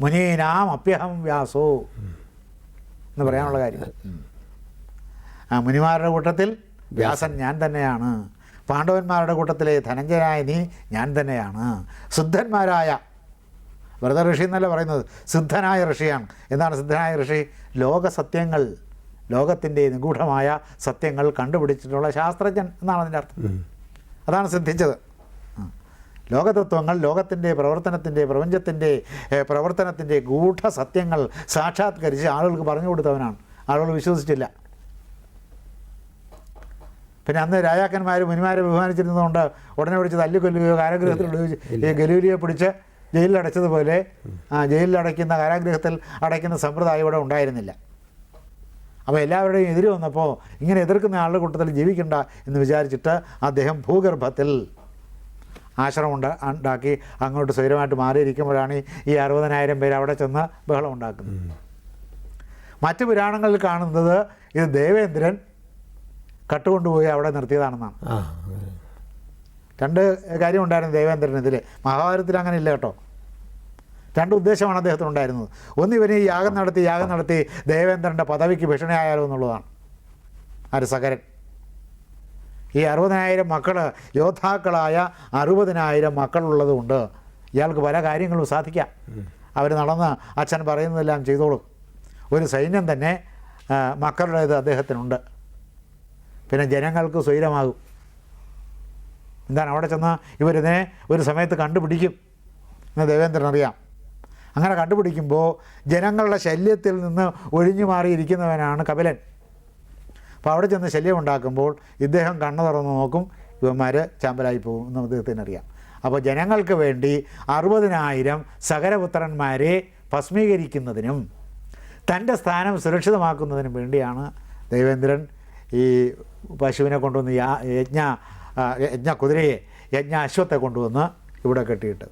മുനീനാം അപ്യഹം വ്യാസോ എന്ന് പറയാനുള്ള കാര്യം. ആ മുനിമാരുടെ കൂട്ടത്തിൽ വ്യാസൻ ഞാൻ തന്നെയാണ്. പാണ്ഡവന്മാരുടെ കൂട്ടത്തിലെ ധനഞ്ജനായ നീ ഞാൻ തന്നെയാണ്. സിദ്ധന്മാരായ വ്രത ഋഷി എന്നല്ല പറയുന്നത് സിദ്ധനായ ഋഷിയാണ്. എന്താണ് സിദ്ധനായ ഋഷി? ലോകസത്യങ്ങൾ ലോകത്തിന്റെ നിഗൂഢമായ സത്യങ്ങൾ കണ്ടുപിടിച്ചിട്ടുള്ള ശാസ്ത്രജ്ഞൻ എന്നാണ് അതിന്റെ അർത്ഥം. അതാണ് സിദ്ധിച്ചത്. ലോകതത്വങ്ങൾ ലോകത്തിന്റെ പ്രവർത്തനത്തിന്റെ പ്രപഞ്ചത്തിന്റെ പ്രവർത്തനത്തിന്റെ ഗൂഢസത്യങ്ങൾ സാക്ഷാത്കരിച്ച് ആളുകൾക്ക് പറഞ്ഞു കൊടുത്തവനാണ്. ആളുകൾ വിശ്വസിച്ചില്ല. പിന്നെ അന്ന് രാജാക്കന്മാർ മുനിമാരെ ബഹുമാനിച്ചിരുന്നതുകൊണ്ട് ഉടനെ പിടിച്ച് തല്ലിക്കൊല്ലുകയോ കാരാഗ്രഹത്തിൽ ഈ ഗലൂരിയെ പിടിച്ച് ജയിലിലടച്ചതുപോലെ ആ ജയിലിലടയ്ക്കുന്ന കാരാഗ്രഹത്തിൽ അടയ്ക്കുന്ന സമ്പ്രദായം ഇവിടെ ഉണ്ടായിരുന്നില്ല. അപ്പോൾ എല്ലാവരുടെയും എതിര് വന്നപ്പോൾ ഇങ്ങനെ എതിർക്കുന്ന ആളുടെ കൂട്ടത്തിൽ ജീവിക്കണ്ട എന്ന് വിചാരിച്ചിട്ട് അദ്ദേഹം ഭൂഗർഭത്തിൽ ആശ്രമം ഉണ്ട ഉണ്ടാക്കി അങ്ങോട്ട് സ്വൈരമായിട്ട് മാറിയിരിക്കുമ്പോഴാണ് ഈ അറുപതിനായിരം പേര് അവിടെ ചെന്ന് ബഹളം ഉണ്ടാക്കുന്നത്. മറ്റ് പുരാണങ്ങളിൽ കാണുന്നത് ഇത് ദേവേന്ദ്രൻ കട്ടുകൊണ്ടുപോയി അവിടെ നിർത്തിയതാണെന്നാണ്. രണ്ട് കാര്യം ഉണ്ടായിരുന്നു ദേവേന്ദ്രൻ ഇതിൽ മഹാഭാരതത്തിൽ അങ്ങനെ ഇല്ല കേട്ടോ. രണ്ട് ഉദ്ദേശമാണ് അദ്ദേഹത്തിന് ഉണ്ടായിരുന്നത്. ഒന്ന് ഇവന് ഈ യാഗം നടത്തി യാഗം നടത്തി ദേവേന്ദ്രന്റെ പദവിക്ക് ഭീഷണിയായാലോ എന്നുള്ളതാണ്. ആര്? സകരൻ. ഈ അറുപതിനായിരം മക്കൾ യോദ്ധാക്കളായ അറുപതിനായിരം മക്കളുള്ളതുകൊണ്ട് ഇയാൾക്ക് പല കാര്യങ്ങളും സാധിക്കാം. അവർ നടന്ന് അച്ഛൻ പറയുന്നതെല്ലാം ചെയ്തോളും. ഒരു സൈന്യം തന്നെ മക്കളുടേത് അദ്ദേഹത്തിനുണ്ട്. പിന്നെ ജനങ്ങൾക്ക് സ്വൈരമാകും. എന്താണ് അവിടെ ചെന്ന് ഇവരിതിനെ ഒരു സമയത്ത് കണ്ടുപിടിക്കും. എന്ന് ദേവേന്ദ്രൻ അറിയാം. അങ്ങനെ കണ്ടുപിടിക്കുമ്പോൾ ജനങ്ങളുടെ ശല്യത്തിൽ നിന്ന് ഒഴിഞ്ഞു മാറിയിരിക്കുന്നവനാണ് കപിലൻ. അപ്പോൾ അവിടെ ചെന്ന് ശല്യം ഉണ്ടാക്കുമ്പോൾ ഇദ്ദേഹം കണ്ണു തുറന്ന് നോക്കും ഇവന്മാർ ചാമ്പലായി പോകും എന്ന് അദ്ദേഹത്തിന് അറിയാം. അപ്പോൾ ജനങ്ങൾക്ക് വേണ്ടി അറുപതിനായിരം സകരപുത്രന്മാരെ ഭസ്മീകരിക്കുന്നതിനും തന്റെ സ്ഥാനം സുരക്ഷിതമാക്കുന്നതിനും വേണ്ടിയാണ് ദേവേന്ദ്രൻ ഈ പശുവിനെ കൊണ്ടുവന്ന് യജ്ഞ യജ്ഞ കുതിരയെ യജ്ഞ അശ്വത്തെ കൊണ്ടുവന്ന് ഇവിടെ കെട്ടിയിട്ട്.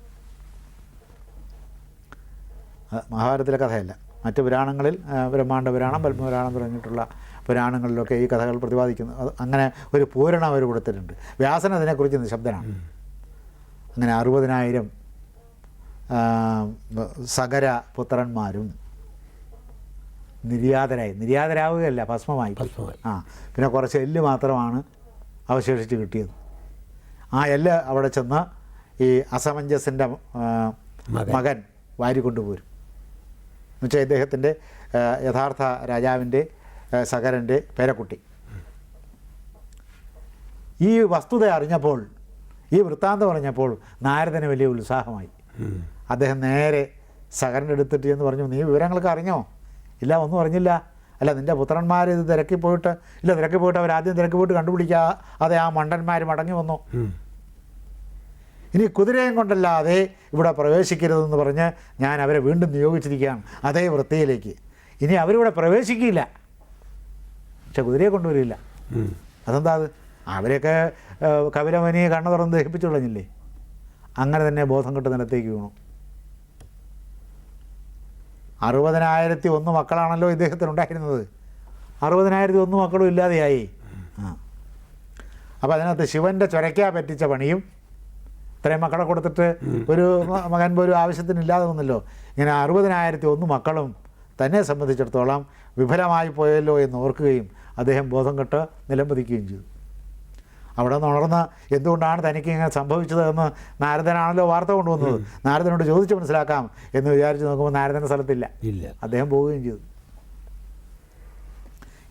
മഹാഭാരതത്തിലെ കഥയല്ല. മറ്റ് പുരാണങ്ങളിൽ ബ്രഹ്മാണ്ട ബ്രഹ്മാണ്ഡ പുരാണം പത്മപുരാണം തുടങ്ങിയിട്ടുള്ള പുരാണങ്ങളിലൊക്കെ ഈ കഥകൾ പ്രതിപാദിക്കുന്നു. അത് അങ്ങനെ ഒരു പൂരണം അവർ കൊടുത്തിട്ടുണ്ട്. വ്യാസൻ അതിനെക്കുറിച്ച് നിശബ്ദനാണ് അങ്ങനെ അറുപതിനായിരം സകര പുത്രന്മാരും നിര്യാതരായി. നിര്യാതരാവുകയല്ല ഭസ്മമായി. ആ പിന്നെ കുറച്ച് എല്ല് മാത്രമാണ് അവശേഷിച്ച് കിട്ടിയത്. ആ എല്ല് അവിടെ ചെന്ന് ഈ അസമഞ്ജസിന്റെ മകൻ. വാരി കൊണ്ടുപോരും. എന്നുവെച്ചാൽ ഇദ്ദേഹത്തിന്റെ യഥാർത്ഥ രാജാവിന്റെ സകരന്റെ പേരക്കുട്ടി. ഈ വസ്തുത അറിഞ്ഞപ്പോൾ ഈ വൃത്താന്തം അറിഞ്ഞപ്പോൾ നാരദന് വലിയ ഉത്സാഹമായി. അദ്ദേഹം നേരെ സകരന്റെ എടുത്തിട്ട് എന്ന് പറഞ്ഞു നീ വിവരങ്ങളൊക്കെ അറിഞ്ഞോ? ഇല്ല ഒന്നും അറിഞ്ഞില്ല. അല്ല നിന്റെ പുത്രന്മാർ ഇത് തിരക്കി പോയിട്ട് ഇല്ല തിരക്കി പോയിട്ട് അവർ ആദ്യം തിരക്കി പോയിട്ട് കണ്ടുപിടിക്കുക അതെ ആ മണ്ടന്മാർ മടങ്ങി വന്നു. ഇനി കുതിരയും കൊണ്ടല്ലാതെ ഇവിടെ പ്രവേശിക്കരുതെന്ന് പറഞ്ഞ് ഞാൻ അവരെ വീണ്ടും നിയോഗിച്ചിരിക്കുകയാണ് അതേ വൃത്തിയിലേക്ക്. ഇനി അവരിവിടെ പ്രവേശിക്കില്ല പക്ഷെ കുതിരയെ കൊണ്ടുവരില്ല അതെന്താ അത്? അവരെയൊക്കെ കപിലമുനി കണ്ണു തുറന്ന് ദഹിപ്പിച്ചു കളഞ്ഞില്ലേ അങ്ങനെ തന്നെ ബോധം കെട്ട് നിലത്തേക്ക് വീണു. അറുപതിനായിരത്തി ഒന്ന് മക്കളാണല്ലോ ഇദ്ദേഹത്തിനുണ്ടായിരുന്നത്. അറുപതിനായിരത്തി ഒന്ന് മക്കളും ഇല്ലാതെയായി. ആ. അപ്പോൾ അതിനകത്ത് ശിവന്റെ ചൊരയ്ക്കാ പറ്റിച്ച പണിയും ഇത്രയും മക്കളെ കൊടുത്തിട്ട് ഒരു മകൻ പോലും ആവശ്യത്തിനില്ലാതെ വന്നല്ലോ. ഇങ്ങനെ അറുപതിനായിരത്തി ഒന്ന് മക്കളും തന്നെ സംബന്ധിച്ചിടത്തോളം വിഫലമായി പോയല്ലോ എന്ന് ഓർക്കുകയും അദ്ദേഹം ബോധം കെട്ട് നിലംപതിക്കുകയും ചെയ്തു. അവിടെ നിന്ന് ഉണർന്ന് എന്തുകൊണ്ടാണ് തനിക്ക് ഇങ്ങനെ സംഭവിച്ചത് എന്ന് നാരദനാണല്ലോ വാർത്ത കൊണ്ടുവന്നത്. നാരദനോട് ചോദിച്ച് മനസ്സിലാക്കാം എന്ന് വിചാരിച്ച് നോക്കുമ്പോൾ നാരദന്റെ സ്ഥലത്തില്ല. ഇല്ല. അദ്ദേഹം പോവുകയും ചെയ്തു.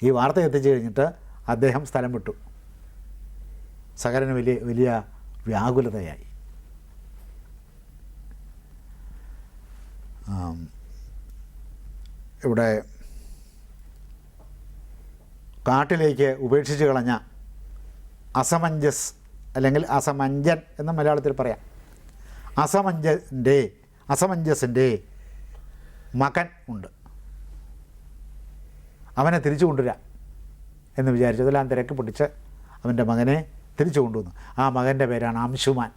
ഈ വാർത്ത എത്തിച്ചു കഴിഞ്ഞിട്ട് അദ്ദേഹം സ്ഥലം വിട്ടു. സകലന് വലിയ വലിയ വ്യാകുലതയായി. ഇവിടെ കാട്ടിലേക്ക് ഉപേക്ഷിച്ച് കളഞ്ഞ അസമഞ്ജസ് അല്ലെങ്കിൽ അസമഞ്ജൻ എന്ന് മലയാളത്തിൽ പറയാം. അസമഞ്ജന്റെ അസമഞ്ജസിന്റെ മകൻ ഉണ്ട്. അവനെ തിരിച്ചു കൊണ്ടുവരാം എന്ന് വിചാരിച്ചു. അതെല്ലാം തിരക്ക് പിടിച്ച് അവന്റെ മകനെ തിരിച്ചു കൊണ്ടുവന്നു. ആ മകന്റെ പേരാണ് അംശുമാൻ.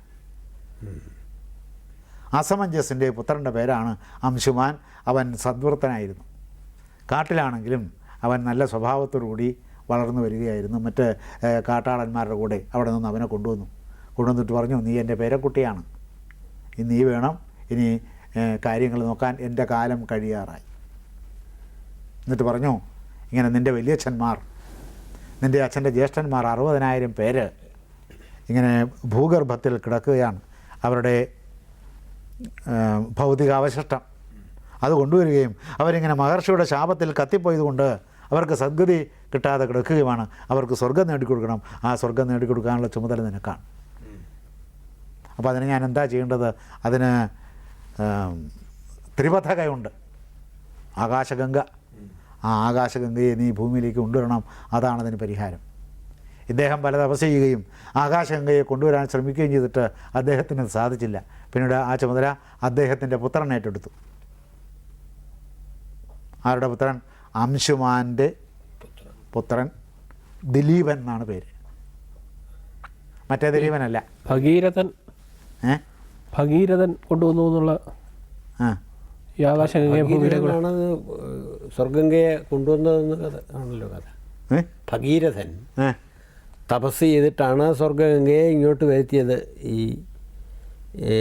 അസമഞ്ജസിന്റെ പുത്രന്റെ പേരാണ് അംശുമാൻ. അവൻ സദ്വൃത്തനായിരുന്നു. കാട്ടിലാണെങ്കിലും അവൻ നല്ല സ്വഭാവത്തോടുകൂടി വളർന്നു വരികയായിരുന്നു. മറ്റ് കാട്ടാളന്മാരുടെ കൂടെ അവിടെ നിന്ന് അവനെ കൊണ്ടുവന്നു. കൊണ്ടുവന്നിട്ട് പറഞ്ഞു നീ എന്റെ പേരക്കുട്ടിയാണ്. ഇനി നീ വേണം ഇനി കാര്യങ്ങൾ നോക്കാൻ എന്റെ കാലം കഴിയാറായി. എന്നിട്ട് പറഞ്ഞു ഇങ്ങനെ നിന്റെ വലിയച്ഛന്മാർ നിന്റെ അച്ഛന്റെ ജ്യേഷ്ഠന്മാർ അറുപതിനായിരം പേര് ഇങ്ങനെ ഭൂഗർഭത്തിൽ കിടക്കുകയാണ്. അവരുടെ ഭൗതികാവശിഷ്ടം അത് കൊണ്ടുവരികയും അവരിങ്ങനെ മഹർഷിയുടെ ശാപത്തിൽ കത്തിപ്പോയതുകൊണ്ട് അവർക്ക് സദ്ഗതി കിട്ടാതെ കിടക്കുകയുമാണ്. അവർക്ക് സ്വർഗം നേടിക്കൊടുക്കണം. ആ സ്വർഗം നേടിക്കൊടുക്കാനുള്ള ചുമതല നിനക്കാണ്. അപ്പോൾ അതിന് ഞാൻ എന്താ ചെയ്യേണ്ടത്? അതിന് ത്രിപഥകയുണ്ട്. ആകാശഗംഗ. ആ ആകാശഗംഗയെ നീ ഭൂമിയിലേക്ക് കൊണ്ടുവരണം. അതാണ് അതിന് പരിഹാരം. ഇദ്ദേഹം പല തപസ് ചെയ്യുകയും ആകാശഗംഗയെ കൊണ്ടുവരാൻ ശ്രമിക്കുകയും ചെയ്തിട്ട് അദ്ദേഹത്തിന് സാധിച്ചില്ല. പിന്നീട് ആ ചുമതല അദ്ദേഹത്തിന്റെ പുത്രൻ ഏറ്റെടുത്തു. ആരുടെ പുത്രൻ? അംശുമാന്റെ പുത്രൻ ദിലീപൻ എന്നാണ് പേര്. മറ്റേ ദിലീപനല്ല. ഭഗീരഥൻ. ഏ? ഭഗീരഥൻ കൊണ്ടുവന്നു എന്നുള്ള സ്വർഗംഗയെ കൊണ്ടുവന്നതെന്ന് കഥ ആണല്ലോ കഥ. ഭഗീരഥൻ തപസ് ചെയ്തിട്ടാണ് സ്വർഗംഗയെ ഇങ്ങോട്ട് വരുത്തിയത്. ഈ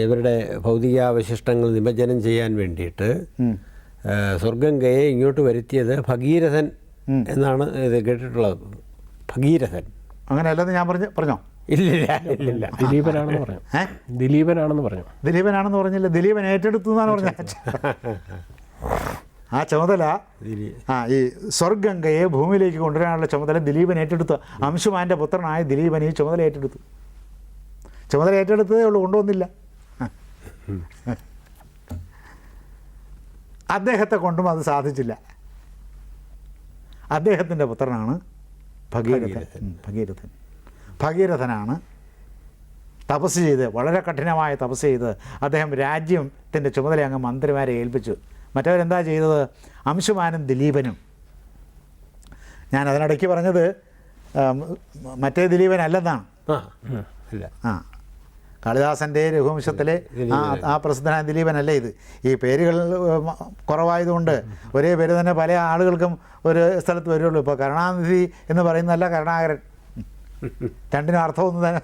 ഇവരുടെ ഭൗതികാവശിഷ്ടങ്ങൾ നിമജ്ജനം ചെയ്യാൻ വേണ്ടിയിട്ട്. സ്വർഗംഗയെ ഇങ്ങോട്ട് വരുത്തിയത് ഭഗീരഥൻ. എന്നാണ് ഇത് കേട്ടിട്ടുള്ളത്. ഭഗീരഥൻ. അങ്ങനെയല്ലെന്ന് ഞാൻ പറഞ്ഞു പറഞ്ഞോ? ഇല്ലില്ല ഇല്ലില്ല. ദിലീപനാണെന്ന് പറഞ്ഞു. ദിലീപനാണെന്ന് പറഞ്ഞു. ദിലീപനാണെന്ന് പറഞ്ഞില്ല. ദിലീപൻ ഏറ്റെടുത്തു എന്നാണ് പറഞ്ഞത്. ആ ചുമതല ദിലീ- ആ ഈ സ്വർഗംഗയെ ഭൂമിയിലേക്ക് കൊണ്ടുവരാനുള്ള ചുമതല ദിലീപൻ ഏറ്റെടുത്തു. അംശുമാന്റെ പുത്രനായ ദിലീപൻ ഈ ചുമതല ഏറ്റെടുത്തു. ചുമതല ഏറ്റെടുത്തതേ ഉള്ളൂ കൊണ്ടുവന്നില്ല. അദ്ദേഹത്തെ കൊണ്ടും അത് സാധിച്ചില്ല. അദ്ദേഹത്തിന്റെ പുത്രനാണ് ഭഗീരഥൻ. ഭഗീരഥൻ. ഭഗീരഥനാണ് തപസ് ചെയ്ത് വളരെ കഠിനമായ തപസ് ചെയ്ത് അദ്ദേഹം രാജ്യത്തിന്റെ ചുമതല അങ്ങ് മന്ത്രിമാരെ ഏൽപ്പിച്ചു. മറ്റവരെന്താ ചെയ്തത്? അംശുമാനും ദിലീപനും. ഞാൻ അതിനിടയ്ക്ക് പറഞ്ഞത് മറ്റേ ദിലീപൻ അല്ലെന്നാണ് അല്ല ആ. കാളിദാസന്റെ രഘുവംശത്തിലെ ആ പ്രസിദ്ധനായ ദിലീപനല്ലേ ഇത്? ഈ പേരുകൾ കുറവായതുകൊണ്ട് ഒരേ പേര് തന്നെ പല ആളുകൾക്കും ഒരു സ്ഥലത്ത് വരുള്ളൂ. ഇപ്പോൾ കരുണാനിധി എന്ന് പറയുന്നതല്ല കരുണാകരൻ. രണ്ടിനും അർത്ഥമൊന്നും തന്നെ.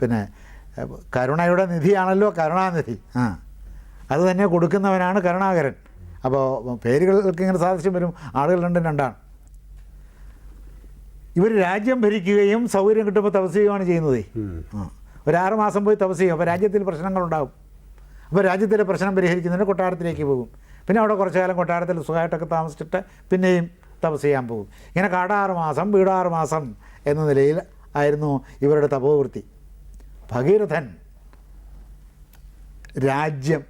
പിന്നെ കരുണയുടെ നിധിയാണല്ലോ കരുണാനിധി. ആ അത് തന്നെ കൊടുക്കുന്നവനാണ് കരുണാകരൻ. അപ്പോൾ പേരുകൾക്ക് ഇങ്ങനെ സാദൃശ്യം വരും. ആളുകൾ രണ്ടും രണ്ടാണ്. ഇവർ രാജ്യം ഭരിക്കുകയും സൗകര്യം കിട്ടുമ്പോൾ തപസ് ചെയ്യുകയാണ് ചെയ്യുന്നത്. ആ. ഒരു ആറ് മാസം പോയി തപസ് ചെയ്യും അപ്പോൾ രാജ്യത്തിൽ പ്രശ്നങ്ങളുണ്ടാകും അപ്പോൾ രാജ്യത്തിലെ പ്രശ്നം പരിഹരിക്കുന്നതിന് കൊട്ടാരത്തിലേക്ക് പോകും. പിന്നെ അവിടെ കുറച്ചു കാലം കൊട്ടാരത്തിൽ സുഖമായിട്ടൊക്കെ താമസിച്ചിട്ട് പിന്നെയും തപസ് ചെയ്യാൻ പോകും. ഇങ്ങനെ കാടാറ് മാസം വീടാറ് മാസം എന്ന നിലയിൽ ആയിരുന്നു ഇവരുടെ തപോവൃത്തി. ഭഗീരഥൻ രാജ്യം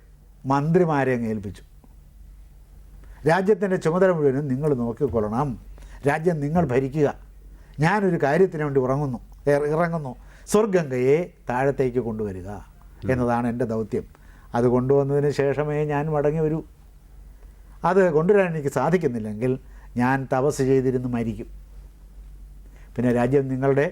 മന്ത്രിമാരെ അങ്ങ് ഏൽപ്പിച്ചു. രാജ്യത്തിന്റെ ചുമതല മുഴുവനും നിങ്ങൾ നോക്കിക്കൊള്ളണം. രാജ്യം നിങ്ങൾ ഭരിക്കുക. ഞാനൊരു കാര്യത്തിന് വേണ്ടി ഉറങ്ങുന്നു. ഇറങ്ങുന്നു. സ്വർഗംഗയെ താഴത്തേക്ക് കൊണ്ടുവരിക എന്നതാണ് എന്റെ ദൗത്യം. അത് കൊണ്ടുവന്നതിന് ശേഷമേ ഞാൻ മടങ്ങി വരൂ. അത് കൊണ്ടുവരാൻ എനിക്ക് സാധിക്കുന്നില്ലെങ്കിൽ ഞാൻ തപസ് ചെയ്തിരുന്ന് മരിക്കും. പിന്നെ രാജ്യം നിങ്ങളുടെ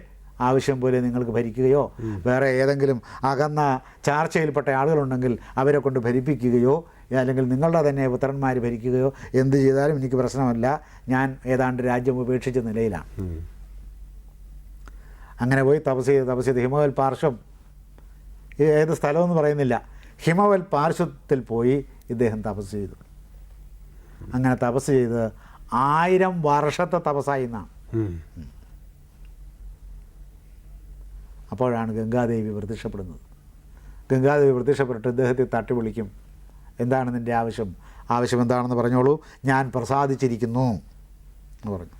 ആവശ്യം പോലെ നിങ്ങൾക്ക് ഭരിക്കുകയോ വേറെ ഏതെങ്കിലും അകന്ന ചാർച്ചയിൽപ്പെട്ട ആളുകളുണ്ടെങ്കിൽ അവരെ കൊണ്ട് ഭരിപ്പിക്കുകയോ അല്ലെങ്കിൽ നിങ്ങളുടെ തന്നെ പുത്രന്മാർ ഭരിക്കുകയോ എന്ത് ചെയ്താലും എനിക്ക് പ്രശ്നമല്ല. ഞാൻ ഏതാണ്ട് രാജ്യം ഉപേക്ഷിച്ച നിലയിലാണ്. അങ്ങനെ പോയി തപസ് ചെയ്ത് തപസ് ചെയ്ത് ഹിമവൽ പാർശ്വം ഏത് സ്ഥലമെന്ന് പറയുന്നില്ല. ഹിമവൽ പാർശ്വത്തിൽ പോയി ഇദ്ദേഹം തപസ് ചെയ്തു. അങ്ങനെ തപസ് ചെയ്ത് ആയിരം വർഷത്തെ തപസ്സായി എന്നാണ്. അപ്പോഴാണ് ഗംഗാദേവി പ്രത്യക്ഷപ്പെടുന്നത്. ഗംഗാദേവി പ്രത്യക്ഷപ്പെട്ടിട്ട് ഇദ്ദേഹത്തെ തട്ടി വിളിക്കും എന്താണ് നിന്റെ ആവശ്യം? ആവശ്യം എന്താണെന്ന് പറഞ്ഞോളൂ. ഞാൻ പ്രസാദിച്ചിരിക്കുന്നു എന്ന് പറഞ്ഞു.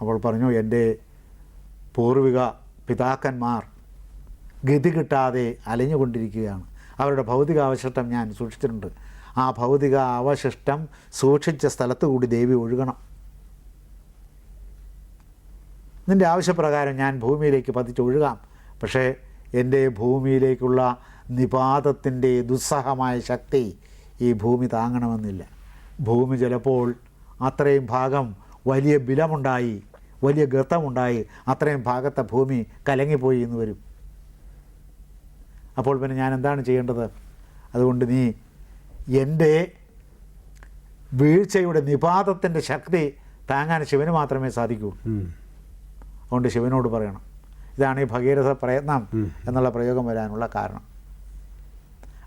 അപ്പോൾ പറഞ്ഞു എന്റെ പൂർവിക പിതാക്കന്മാർ ഗതി കിട്ടാതെ അലഞ്ഞുകൊണ്ടിരിക്കുകയാണ്. അവരുടെ ഭൗതിക അവശിഷ്ടം ഞാൻ സൂക്ഷിച്ചിട്ടുണ്ട്. ആ ഭൗതിക അവശിഷ്ടം സൂക്ഷിച്ച സ്ഥലത്ത് കൂടി ദേവി ഒഴുകണം. നിന്റെ ആവശ്യപ്രകാരം ഞാൻ ഭൂമിയിലേക്ക് പതിച്ചൊഴുകാം പക്ഷേ എന്റെ ഭൂമിയിലേക്കുള്ള നിപാതത്തിന്റെ ദുസ്സഹമായ ശക്തി ഈ ഭൂമി താങ്ങണമെന്നില്ല. ഭൂമി ചിലപ്പോൾ അത്രയും ഭാഗം വലിയ ബിലമുണ്ടായി വലിയ ഗർത്തമുണ്ടായി. അത്രയും ഭാഗത്തെ ഭൂമി കലങ്ങിപ്പോയി എന്ന് വരും. അപ്പോൾ പിന്നെ ഞാൻ എന്താണ് ചെയ്യേണ്ടത്? അതുകൊണ്ട് നീ എന്റെ വീഴ്ചയുടെ നിപാതത്തിന്റെ ശക്തി താങ്ങാൻ ശിവന് മാത്രമേ സാധിക്കൂ. അതുകൊണ്ട് ശിവനോട് പറയണം. ഇതാണ് ഈ ഭഗീരഥ പ്രയത്നം എന്നുള്ള പ്രയോഗം വരാനുള്ള കാരണം.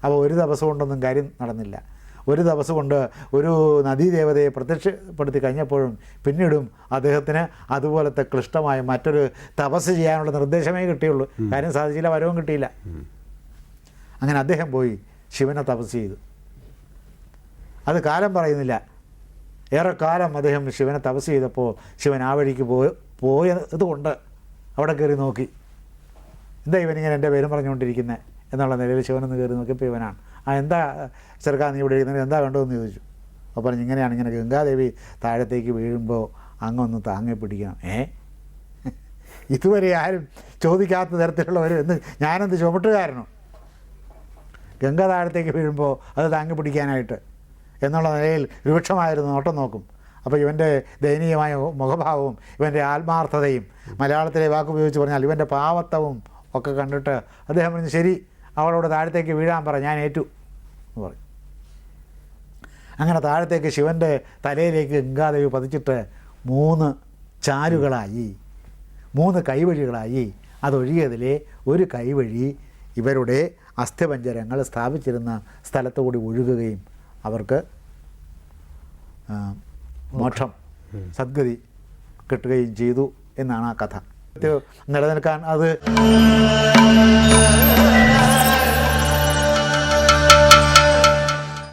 അപ്പോൾ ഒരു ദിവസം കൊണ്ടൊന്നും കാര്യം നടന്നില്ല. ഒരു ദിവസം കൊണ്ട് ഒരു നദീദേവതയെ പ്രത്യക്ഷപ്പെടുത്തി കഴിഞ്ഞപ്പോഴും പിന്നീടും അദ്ദേഹത്തിന് അതുപോലത്തെ ക്ലിഷ്ടമായ മറ്റൊരു തപസ് ചെയ്യാനുള്ള നിർദ്ദേശമേ കിട്ടിയുള്ളൂ. കാര്യം സാധിച്ചില്ല വരവും കിട്ടിയില്ല. അങ്ങനെ അദ്ദേഹം പോയി ശിവനെ തപസ് ചെയ്തു. അത് കാലം പറയുന്നില്ല. ഏറെക്കാലം അദ്ദേഹം ശിവനെ തപസ് ചെയ്തപ്പോൾ ശിവൻ ആ വഴിക്ക് പോയ പോയതുകൊണ്ട് അവിടെ കയറി നോക്കി. എന്താ ഇവനിങ്ങനെ എന്റെ പേരും പറഞ്ഞുകൊണ്ടിരിക്കുന്നത് എന്നുള്ള നിലയിൽ ശിവനൊന്ന് കയറി നോക്കിയപ്പോൾ ഇവനാണ്. ആ എന്താ ചെറുക്കാ നീ ഇവിടെ ഇരിക്കുന്നത് എന്താ വേണ്ടതെന്ന് ചോദിച്ചു. അപ്പോൾ പറഞ്ഞു ഇങ്ങനെയാണ് ഇങ്ങനെ ഗംഗാദേവി താഴത്തേക്ക് വീഴുമ്പോൾ അങ്ങൊന്ന് താങ്ങി പിടിക്കണം. ഏ? ഇതുവരെ ആരും ചോദിക്കാത്ത തരത്തിലുള്ളവർ എന്ന് ഞാനെന്ത് ചുമട്ടുകാരനോ? ഗംഗ താഴത്തേക്ക് വീഴുമ്പോൾ അത് താങ്ങി പിടിക്കാനായിട്ട് എന്നുള്ള നിലയിൽ രൂക്ഷമായിരുന്നു നോട്ടം നോക്കും. അപ്പോൾ ഇവന്റെ ദയനീയമായ മുഖഭാവവും ഇവന്റെ ആത്മാർത്ഥതയും മലയാളത്തിലെ വാക്കുപയോഗിച്ച് പറഞ്ഞാൽ ഇവന്റെ പാവത്തവും ഒക്കെ കണ്ടിട്ട് അദ്ദേഹം പറഞ്ഞു ശരി അവളോട് താഴത്തേക്ക് വീഴാൻ പറ ഞാൻ ഏറ്റു എന്ന് പറയും. അങ്ങനെ താഴത്തേക്ക് ശിവന്റെ തലയിലേക്ക് ഗംഗാദേവി പതിച്ചിട്ട് മൂന്ന് ചാലുകളായി മൂന്ന് കൈവഴികളായി. അതൊഴിയതിലെ ഒരു കൈവഴി ഇവരുടെ അസ്ഥിപഞ്ചരങ്ങൾ സ്ഥാപിച്ചിരുന്ന സ്ഥലത്തുകൂടി ഒഴുകുകയും അവർക്ക് മോക്ഷം സദ്ഗതി കിട്ടുകയും ചെയ്തു എന്നാണ് ആ കഥ. നിലനിൽക്കാൻ അത്